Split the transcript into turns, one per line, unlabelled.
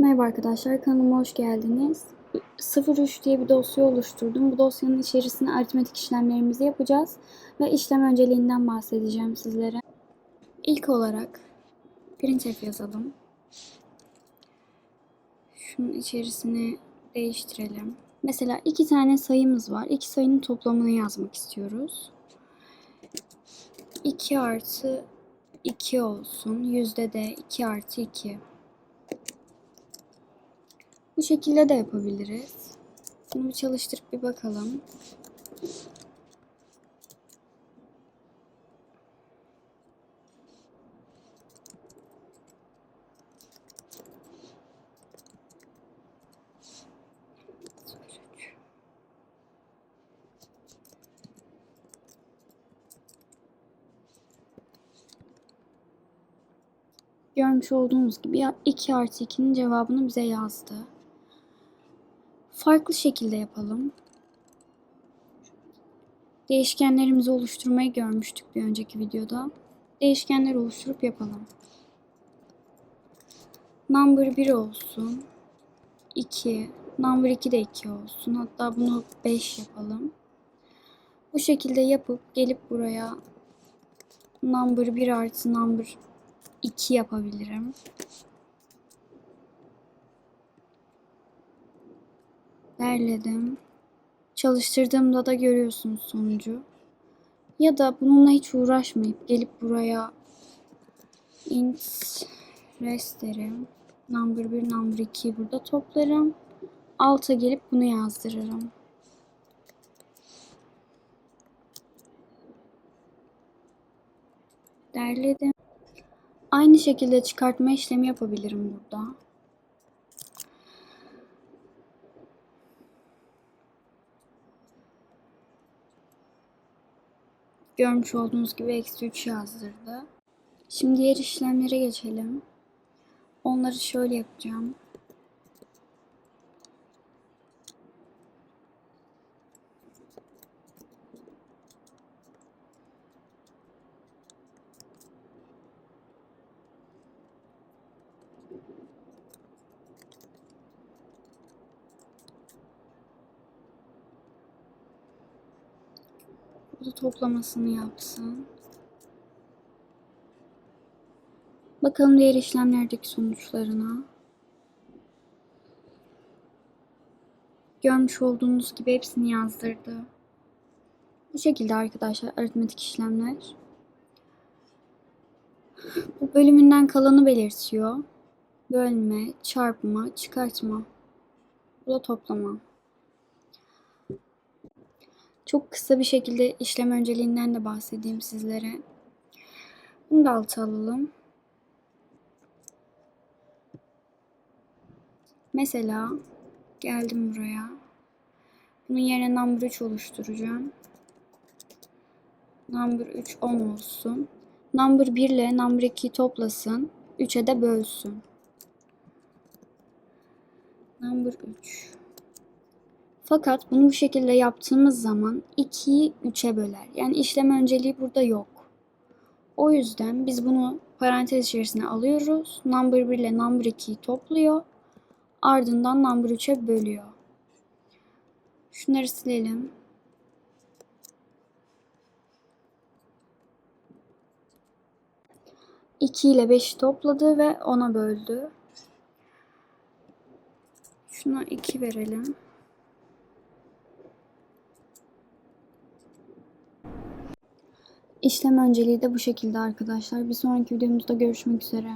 Merhaba arkadaşlar, kanalıma hoş geldiniz. 03 diye bir dosya oluşturdum. Bu dosyanın içerisine aritmetik işlemlerimizi yapacağız ve işlem önceliğinden bahsedeceğim sizlere. İlk olarak printf yazalım. Şunun içerisini değiştirelim. Mesela iki tane sayımız var. İki sayının toplamını yazmak istiyoruz. 2 artı 2 olsun. Yüzde de 2 artı 2. Bu şekilde de yapabiliriz. Bunu bir çalıştırıp bir bakalım. Görmüş olduğunuz gibi 2 artı 2'nin cevabını bize yazdı. Farklı şekilde yapalım. Değişkenlerimizi oluşturmayı görmüştük bir önceki videoda. Değişkenler oluşturup yapalım. Number 1 olsun. 2. Number 2 de 2 olsun. Hatta bunu 5 yapalım. Bu şekilde yapıp gelip buraya number 1 artı number 2 yapabilirim. Derledim. Çalıştırdığımda da görüyorsunuz sonucu. Ya da bununla hiç uğraşmayıp gelip buraya int rest derim. Number 1, number 2'yi burada toplarım. Alta gelip bunu yazdırırım. Derledim. Aynı şekilde çıkartma işlemi yapabilirim burada. Görmüş olduğunuz gibi eksi 3 yazdırdı. Şimdi diğer işlemlere geçelim. Onları şöyle yapacağım. Bu da toplamasını yapsın. Bakalım diğer işlemlerdeki sonuçlarına. Görmüş olduğunuz gibi hepsini yazdırdı. Bu şekilde arkadaşlar aritmetik işlemler. Bu bölümünden kalanı belirtiyor. Bölme, çarpma, çıkartma. Bu da toplama. Çok kısa bir şekilde işlem önceliğinden de bahsedeyim sizlere. Bunu da alta alalım. Mesela geldim buraya. Bunun yerine number 3 oluşturacağım. Number 3 10 olsun. Number 1 ile number 2'yi toplasın. 3'e de bölsün. Number 3. Fakat bunu bu şekilde yaptığımız zaman 2'yi 3'e böler. Yani işlem önceliği burada yok. O yüzden biz bunu parantez içerisine alıyoruz. Number 1 ile number 2'yi topluyor. Ardından number 3'e bölüyor. Şunları silelim. İki ile 5'i topladı ve 10'a böldü. Şuna 2 verelim. İşlem önceliği de bu şekilde arkadaşlar. Bir sonraki videomuzda görüşmek üzere.